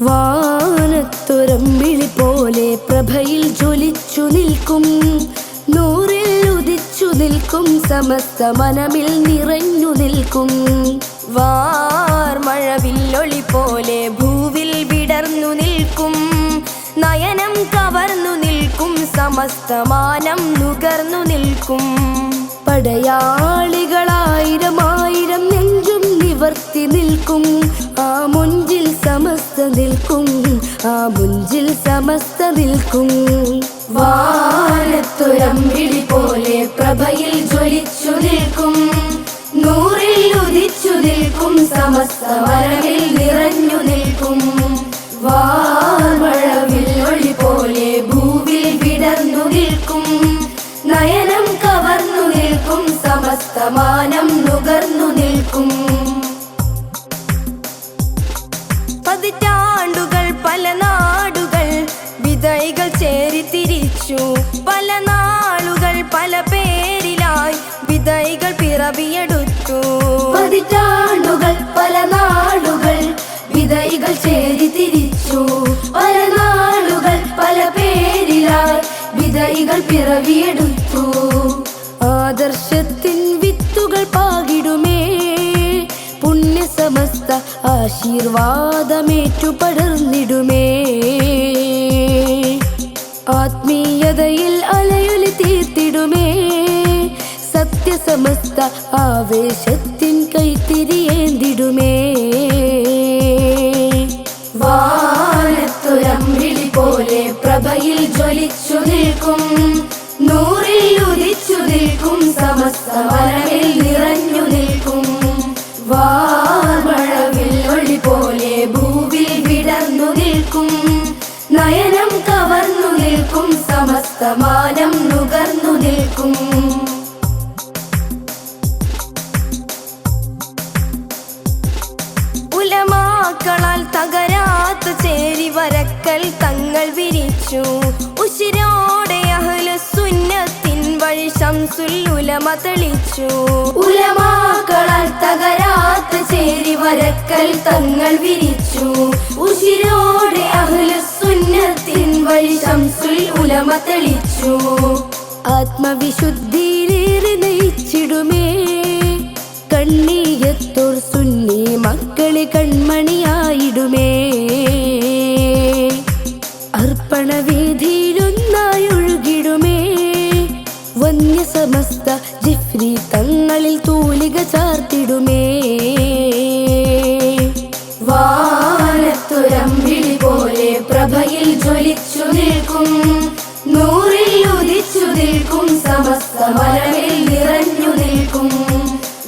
വാനത്തുരമ്പിളി പോലെ പ്രഭയിൽ ജ്വലിച്ചു നിൽക്കും. നൂറിൽ ഉദിച്ചു നിൽക്കും. സമസ്ത മനമിൽ നിറഞ്ഞു നിൽക്കും. വാർമഴവില്ലൊളി പോലെ ഭൂവിൽ വിടർന്നു നിൽക്കും. നയനം കവർന്നു നിൽക്കും. സമസ്തമാനം നുകർന്നു നിൽക്കും. പടയാളികളായിരം ആയിരം നെഞ്ചും നിവർത്തി നിൽക്കും. ആ മുഞ്ചിൽ സമസ്ത നിൽക്കും. ആ മുഞ്ചിൽ സമസ്ത നിൽക്കും. വാനത്തുരമ്പിളി പോലെ പ്രഭയിൽ ജ്വലിച്ചു നിൽക്കും. നൂറിൽ ഉദിച്ചു നിൽക്കും സമസ്ത മരമിൽ സമസ്തമാനം നുകർന്നു നിൽക്കും. പതിറ്റാണ്ടുകൾ പല നാടുകൾ വിതൈകൾ ചേരി തിരിച്ചു. പല നാളുകൾ പല പേരിലായി വിതൈകൾ പിറവിയെടുത്തു. പതിറ്റാണ്ടുകൾ പല നാടുകൾ വിതൈകൾ ചേരി തിരിച്ചു. പല നാളുകൾ പല പേരിലായി വിതൈകൾ പിറവിയെടുത്തു. ആദർശത്തിൻ വിത്തുകൾ പാകിടുമേ. പുണ്യസമസ്ത ആശീർവാദമേറ്റു പടർന്നിടുമേ ആത്മീയതയിൽ അലയൊലി തീർത്തിടുമേ. സത്യസമസ്ത ആവേശത്തിൻ കൈത്തിരിയേന്തിടുമേ. വാനത്തുരമ്പിളി പോലെ പ്രഭയിൽ ജ്വലിച്ചു നിൽക്കും. നൂറിൽ ഉദിച്ചു നിൽക്കും സമസ്ത വരവിൽ നിറഞ്ഞു നിൽക്കും. വാർമഴവിൽ ഒളി പോലെ ഭൂവിൽ വിടർന്നു നിൽക്കും. നയനം കവർന്നു നിൽക്കും സമസ്തമാനം നുകർന്നു നിൽക്കും. ഉലമ തെളിച്ചു ഉലമാക്കളാൽ തകരാത്ത ചേരി വരക്കൽ തങ്ങൾ വിരിച്ചു. ഉശിരോടെ അഹ്ലു സുന്നത്തിൻ വഴി ശംസുൽ ഉലമ തെളിച്ചു ആത്മവിശുദ്ധിയിലേറെ നയിച്ചിടുമേ കണ്ണീയത്തോർ സമസ്ത ജിഫ്രി തങ്ങളിൽ തൂലിക ചാർത്തിടുമേ. വാനത്തുരമ്പിളി പോലെ പ്രഭയിൽ ജ്വലിച്ചു നിൽക്കും. നൂറിൽ ഉദിച്ചു നിൽക്കും. സമസ്ത മരമിൽ നിറഞ്ഞു നിൽക്കും.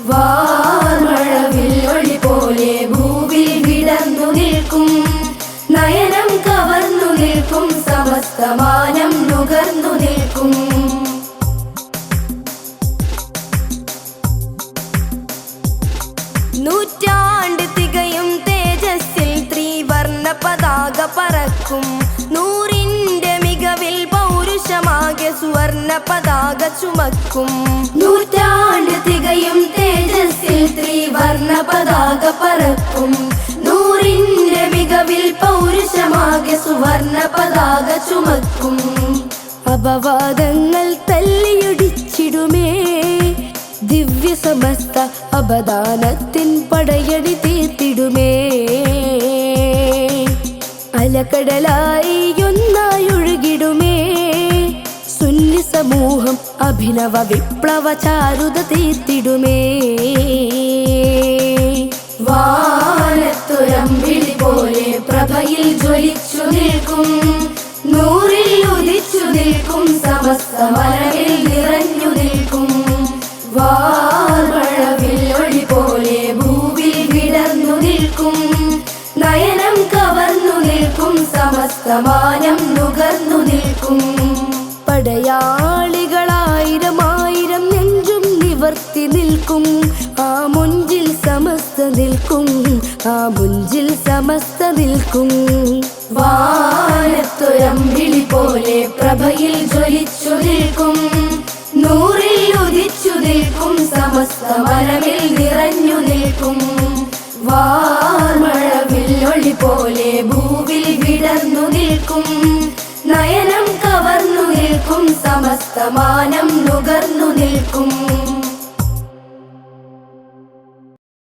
വാർമഴവിൽ ഒളി പോലെ ഭൂവിൽ വിടർന്നു നിൽക്കും. നയനം കവർന്നു നിൽക്കും. സമസ്തമാനം പറക്കും. നൂറിന്റെ മികവിൽ പൗരുഷമാകെ സുവർണ പതാക ചുമക്കും. നൂറ്റാണ്ട് തികയും തേജസ്സിൽ ത്രിവർണ പതാക പറക്കും. നൂറിന്റെ മികവിൽ പൗരുഷമാകെ സുവർണ പതാക ചുമക്കും. അപവാദങ്ങൾ തല്ലിയൊടിച്ചിടുമേ. ദിവ്യ സമസ്ത അപദാനത്തിൻ പടയടി തീർത്തിടുമേ. അലക്കടലായി ഒന്നായി ഒഴുകിടുമേ സുന്നി സമൂഹം അഭിനവ വിപ്ലവ ചാരുത തീർത്തിടുമേ. വാനത്തുരമ്പിളി പോലെ പ്രഭയിൽ ജ്വലിച്ചു നിൽക്കും. നൂറിൽ ഉദിച്ചു നിൽക്കും സമസ്ത സമസ്തമാനം നുകർന്നു നിൽക്കും. പടയാളികളായിരമായിരം നെഞ്ചും നിവർത്തി നിൽക്കും. ആ മുഞ്ചിൽ സമസ്ത നിൽക്കും. ആ മുഞ്ചിൽ സമസ്ത നിൽക്കും. വാനത്തുരമ്പിളി പോലെ പ്രഭയിൽ ജ്വലിച്ചു നിൽക്കും. നൂറിൽ ഉദിച്ചു നിൽക്കും. സമസ്ത വരവിൽ നിറഞ്ഞു നിൽക്കും. വാർമഴവില്ലൊളി പോലെ ഭൂവിൽ വിടർന്നു നിൽക്കും. നയനം കവർന്നു നിൽക്കും. സമസ്തമാനം നുകർന്നു നിൽക്കും.